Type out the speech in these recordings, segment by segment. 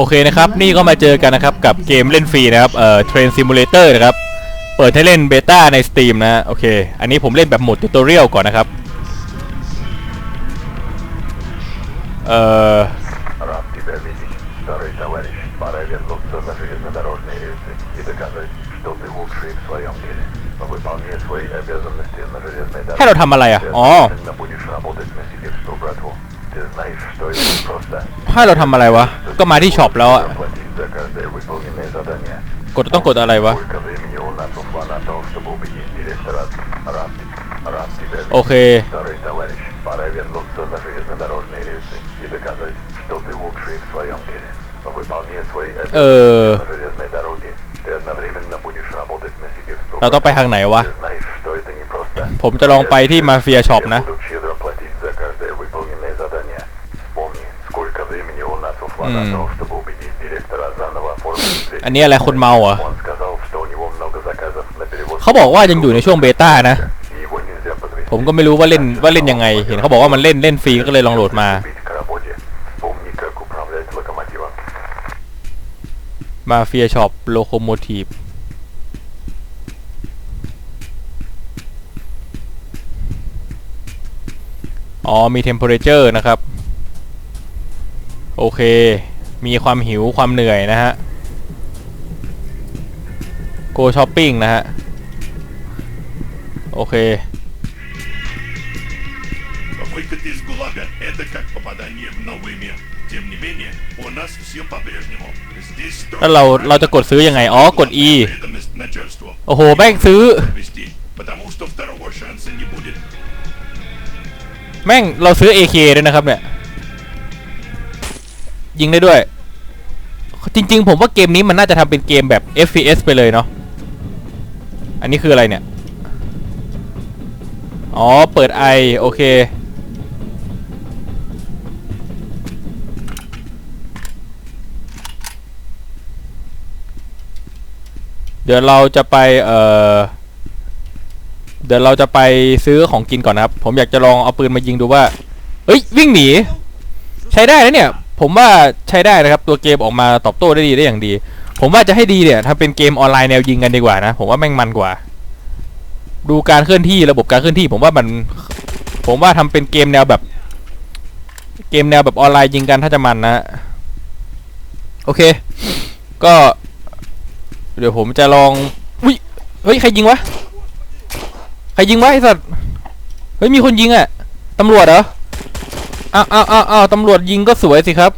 โอเคนะครับ นี่ก็มาเจอกันนะครับ กับเกมเล่นฟรีนะครับเอ่อเทรนซิมูเลเตอร์นะครับ เปิดให้เล่นเบต้าใน Steam นะโอเค อันนี้ผมเล่นแบบหมดติวตอเรียลก่อนนะครับ เอ่อให้เราทำอะไรอะ อ๋อ ให้เราทำอะไรวะ ก็มาที่ช็อปแล้วอะกดต้องกดอะไรวะ โอเค เออ เราต้องไปทางไหนวะ ผมจะลองไปที่มาเฟียช็อปนะ อันนี้อะไรคนเมาอะเขาบอกว่ายังอยู่ในช่วงเบต้านะ ผมก็ไม่รู้ว่าเล่นว่าเล่นยังไง เห็นเขาบอกว่ามันเล่นเล่นฟรีก็เลยลองโหลดมา มาเฟียช็อปโลโคโมทีฟอ๋อมีเทมเพอเรเจอร์นะครับ โอเค มีความหิวความเหนื่อยนะฮะ โกช้อปปิ้งนะฮะ โอเค Выход из ГУЛАГа – это как попадание в новый мир. Тем не менее, у нас все по-прежнему. Здесь แล้วเราเราจะกดซื้อยังไง อ๋อ กด E преданность начальству โอ้โห แม่งซื้อ вести, потому что второго шанса не будет. แม่งเราซื้อ AK ด้วยนะครับเนี่ย ยิงได้ด้วย จริง ๆ ผมว่าเกมนี้มันน่าจะทำเป็นเกมแบบ FPS ไปเลยเนาะอันนี้คืออะไรเนี่ย อ๋อ เปิดไอโอเค เดี๋ยวเราจะไป เอ่อ เดี๋ยวเราจะไปซื้อของกินก่อนนะครับ ผมอยากจะลองเอาปืนมายิงดูว่าเอ้ย วิ่งหนี ใช้ได้นะเนี่ย ผมว่าใช้ได้นะครับตัวเกมออกมาตอบโต้ได้ดีได้อย่างดี ผมว่าจะให้ดีเนี่ยทำเป็นเกมออนไลน์แนวยิงกันดีกว่านะ ผมว่าแม่งมันกว่า ดูการเคลื่อนที่ระบบการเคลื่อนที่ ผมว่ามัน ผมว่าทำเป็นเกมแนวแบบ เกมแนวแบบออนไลน์ยิงกันถ้าจะมันนะ โอเค ก็ เดี๋ยวผมจะลองอุ้ยเฮ้ยใครยิงวะใครยิงวะไอสัตว์เฮ้ยมีคนยิงอะตำรวจเหรอ อ้าวอ้าวอ้าวอ้าวตำรวจยิงก็สวยสิครับ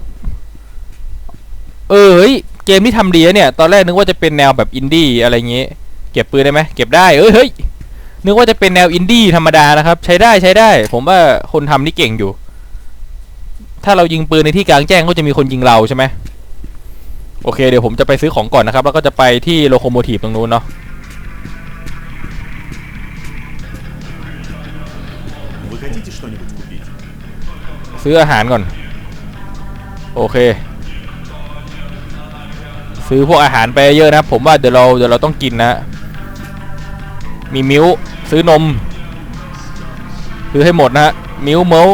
เออเฮ้ยเกมที่ทำดีเนี่ย ตอนแรกนึกว่าจะเป็นแนวแบบอินดี้อะไรเงี้ยเก็บปืนได้ไหมเก็บได้เอ้ยเฮ้ยนึกว่าจะเป็นแนวอินดี้ธรรมดานะครับ ใช้ได้ใช้ได้ ผมว่าคนทำนี่เก่งอยู่ ถ้าเรายิงปืนในที่กลางแจ้งก็จะมีคนยิงเราใช่ไหมโอเคเดี๋ยวผมจะไปซื้อของก่อนนะครับ แล้วก็จะไปที่โลโคโมทีฟตรงนู้นเนาะ ซื้ออาหารก่อน โอเค ซื้อพวกอาหารไปเยอะนะผมว่าเดี๋ยวเราเดี๋ยวเราต้องกินนะ มีมิ้วซื้อนม ซื้อให้หมดนะฮะมิ้วเมล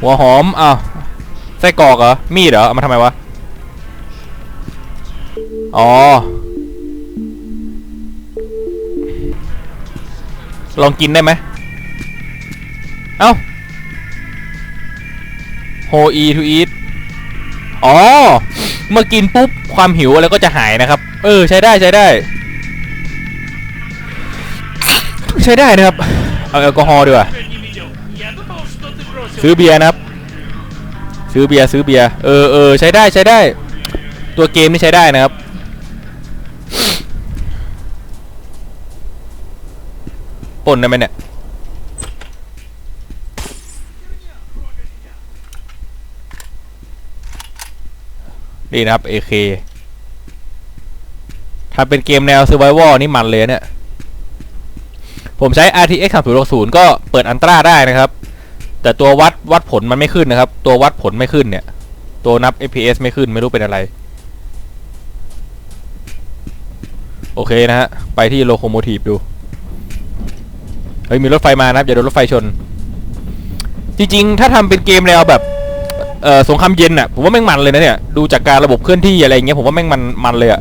หัวหอมอ้าวไส้กรอกเหรอ มีดเหรอเอามาทำไมวะ อ๋อ ลองกินได้ไหม เอ้า โฮอีทูอีทอ๋อ เมื่อกินปุ๊บ ความหิวอะไรก็จะหายนะครับ เออ ใช้ได้ใช้ได้ ใช้ได้นะครับ เอาแอลกอฮอล์ดีกว่าซื้อเบียร์นะครับ ซื้อเบียร์ซื้อเบียร์เออเออใช้ได้ใช้ได้ ตัวเกมนี่ใช้ได้นะครับป่นได้ไหมเนี่ย นี่นะครับ AK ถ้าเป็นเกมแนว Survival นี่มันเลยเนี่ย ผมใช้ RTX 3060ก็เปิดอันตราได้นะครับ แต่ตัววัดวัดผลมันไม่ขึ้นนะครับ ตัววัดผลไม่ขึ้นเนี่ย ตัวนับ FPS ไม่ขึ้นไม่รู้เป็นอะไร โอเคนะฮะ ไปที่โลโคโมทีฟดู เฮ้ย มีรถไฟมานะครับอย่าโดนรถไฟชน จริง ๆ ถ้าทำเป็นเกมแนวแบบ เอ่อสงครามเย็นอะผมว่าแม่งมันเลยนะเนี่ยดูจากการระบบเคลื่อนที่อะไรเงี้ยผมว่าแม่งมันมันเลยอะ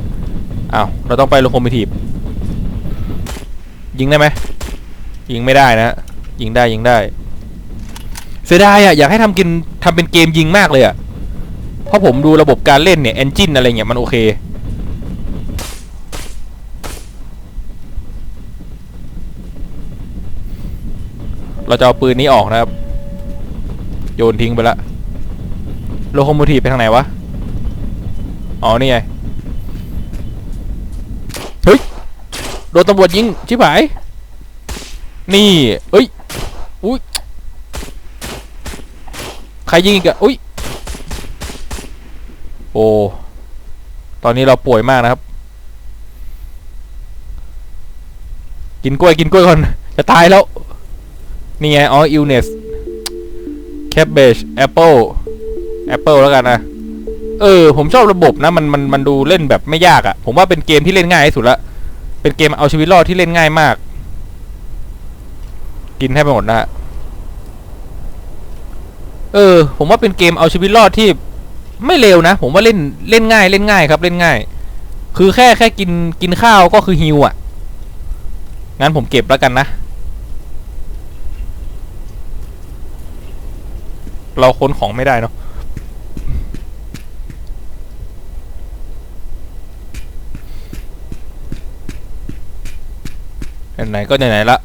อ้าวเราต้องไปโลโคมิทีฟยิงได้ไหมยิงไม่ได้นะฮะยิงได้ยิงได้เสียดายอะอยากให้ทำกินทำเป็นเกมยิงมากเลยอะเพราะผมดูระบบการเล่นเนี่ยเอนจินอะไรเงี้ยมันโอเคเราจะเอาปืนนี้ออกนะครับ โยนทิ้งไปละ โลโคโมทีฟไปทางไหนวะ อ๋อ นี่ไง เฮ้ย โดนตำรวจยิง ชิบหาย นี่เอ้ย อุ้ย ใครยิงอีกอะอุ้ย โอ้ ตอนนี้เราป่วยมากนะครับ กินกล้วยกินกล้วยก่อน จะตายแล้ว นี่ไง อ๋ออิลเนสแคบเบจแอปเปิลแล้วกันนะ เออ ผมชอบระบบนะ มันมันมันดูเล่นแบบไม่ยากอะ่ะ ผมว่าเป็นเกมที่เล่นง่ายที่สุดละ เป็นเกมเอาชีวิตรอดที่เล่นง่ายมาก กินให้ไปหมดนะฮะเออ ผมว่าเป็นเกมเอาชีวิตรอดที่ไม่เร็วนะ ผมว่าเล่นเล่นง่าย เล่นง่ายครับ เล่นง่าย คือแค่แค่กินกินข้าวก็คือฮิวอะ่ะ งั้นผมเก็บแล้วกันนะเราค้นของไม่ได้เนาะ ไหนๆก็ไหนๆละ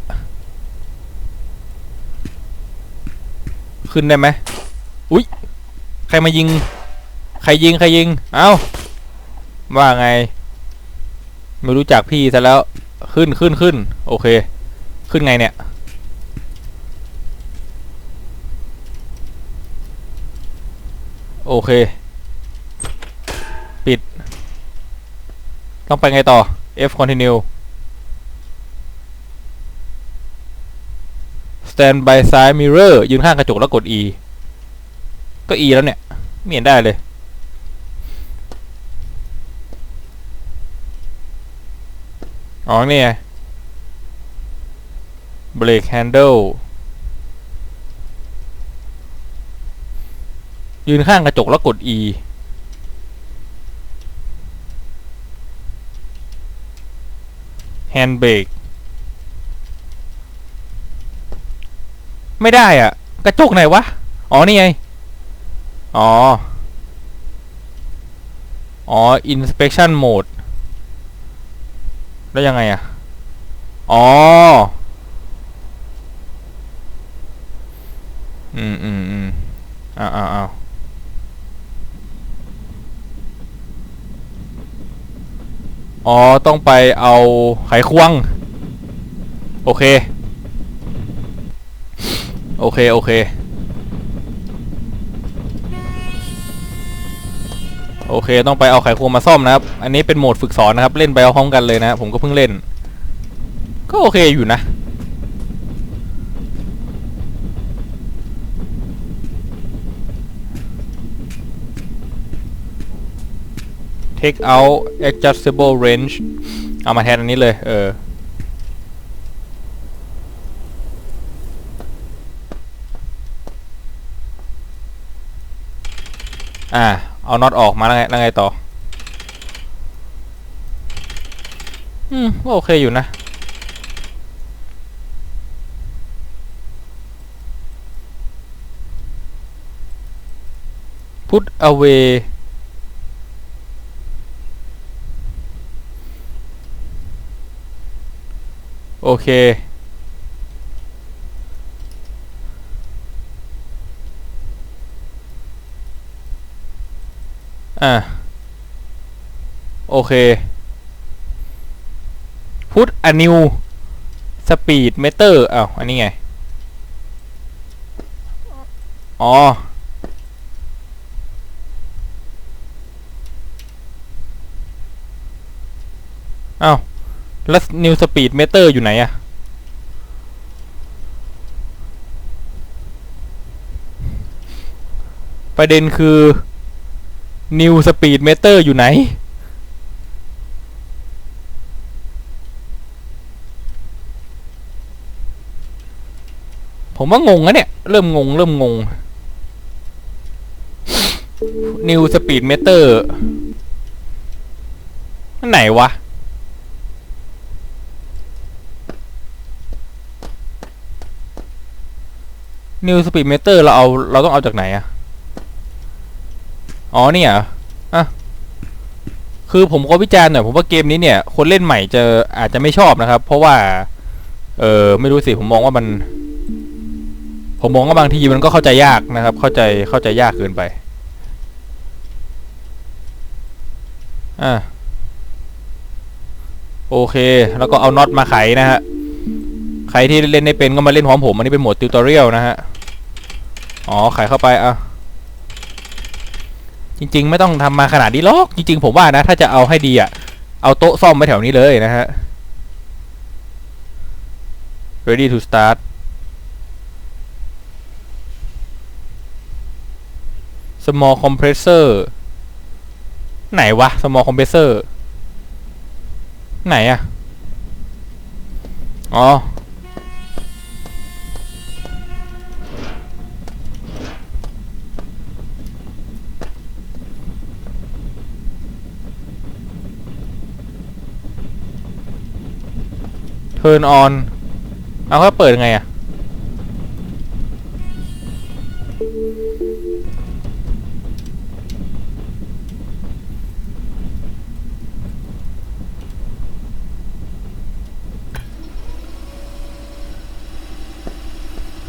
ขึ้นได้ไหมอุ๊ยใครมายิง ใครยิง ใครยิง เอ้า ว่าไง ไม่รู้จักพี่ซะแล้ว ขึ้นขึ้นขึ้น โอเค ขึ้นไงเนี่ย โอเค ปิด ต้องไปไงต่อ F continue stand by side mirror ยืนข้างกระจกแล้วกด E ก็ E แล้วเนี่ย ไม่เห็นได้เลย อ๋อนี่ไง brake handle ยืนข้างกระจกแล้วกด E hand brake ไม่ได้อะ กระจกไหนวะ อ๋อ นี่ไง อ๋อ อ๋อ inspection mode แล้วยังไงอะ อ๋อ อืมอืมอืมอ้าวอ้าวอ้าวอ๋อ ต้องไปเอาไขควง โอเค โอเค โอเค โอเค ต้องไปเอาไขควงมาซ่อมนะครับ อันนี้เป็นโหมดฝึกสอนนะครับ เล่นไปเอาพร้อมกันเลยนะ ผมก็เพิ่งเล่น ก็โอเคอยู่นะ take out adjustable range เอามาแทนอันนี้เลย เออ อ่า เอาน็อตออกมาแล้วไงแล้วไงต่อ อืมก็โอเคอยู่นะ put away โอเค อ่าโอเค put a new speed meter อ้าวอันนี้ไง อ๋อ อ้าว แล้ว new speed meter อยู่ไหนอะประเด็นคือ new speed meter อยู่ไหน ผมว่างงนะเนี่ย เริ่มงง เริ่มงง New Speed Meter อันไหนวะ New Speed Meter เราเอา เราต้องเอาจากไหนอะ อ๋อเนี่ยอะคือผมก็วิจารณ์หน่อยผมว่าเกมนี้เนี่ย คนเล่นใหม่จะอาจจะไม่ชอบนะครับ เพราะว่า เออไม่รู้สิผมมองว่ามัน ผมมองว่าบางทีมันก็เข้าใจยากนะครับ เข้าใจเข้าใจยากเกินไปอะโอเค แล้วก็เอาน็อตมาไขนะฮะใครที่เล่นไม่เป็นก็มาเล่นพร้อมผม อันนี้เป็นโหมดติวตอเรียลนะฮะ อ๋อ ไขเข้าไปอะ จริง ๆ ไม่ต้องทำมาขนาดนี้หรอก จริง ๆ ผมว่านะ ถ้าจะเอาให้ดีอะ เอาโต๊ะซ่อมไว้แถวนี้เลยนะฮะ ready to start small compressor ไหนวะ small compressor ไหนอะอ๋อ turn on เอาก็เปิดไงอะ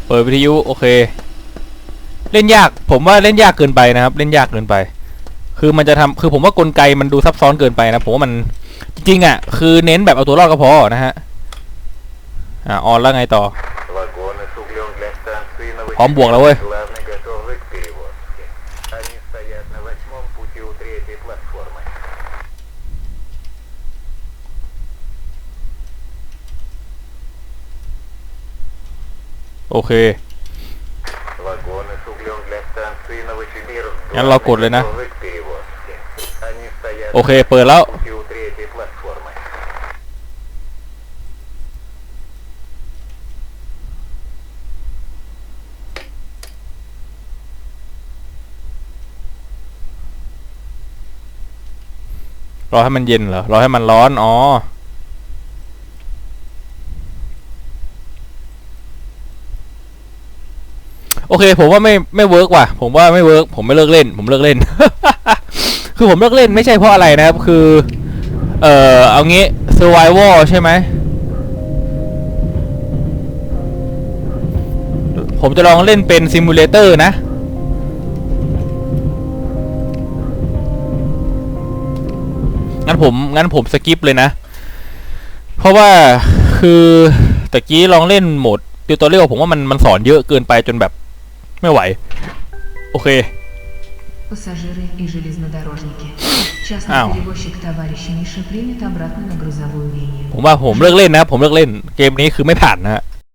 เปิดวิทยุโอเค เล่นยากผมว่าเล่นยากเกินไปนะครับ เล่นยากเกินไป คือมันจะทำคือผมว่ากลไกมันดูซับซ้อนเกินไปนะผมว่ามันจริงๆอะ คือเน้นแบบเอาตัวรอดก็พอนะฮะ อ่าออนแล้วไงต่อ พร้อมบวกแล้วเว้ย โอเค งั้นเรากดเลยนะ โอเค เปิดแล้ว รอให้มันเย็นเหรอ รอให้มันร้อน อ๋อ โอเค ผมว่าไม่ไม่เวิร์กว่ะ ผมว่าไม่เวิร์กผมไม่เลิกเล่น ผมเลิกเล่น คือผมเลิกเล่นไม่ใช่เพราะอะไรนะครับ คือ เอ่อ เอางี้ survival ใช่ไหม ผมจะลองเล่นเป็นซิมูเลเตอร์นะ งั้นผมงั้นผมสกิปเลยนะ เพราะว่าคือตะกี้ลองเล่นโหมดติวตอเรียลผมว่ามันมันสอนเยอะเกินไปจนแบบไม่ไหว โอเค Пассажиры и железнодорожники. Частный Ау. перевозчик товарищ Миша примет обратно на грузовую линию. ผมว่าผมเลิกเล่นนะครับผมเลิกเล่น เกมนี้คือไม่ผ่านนะฮะ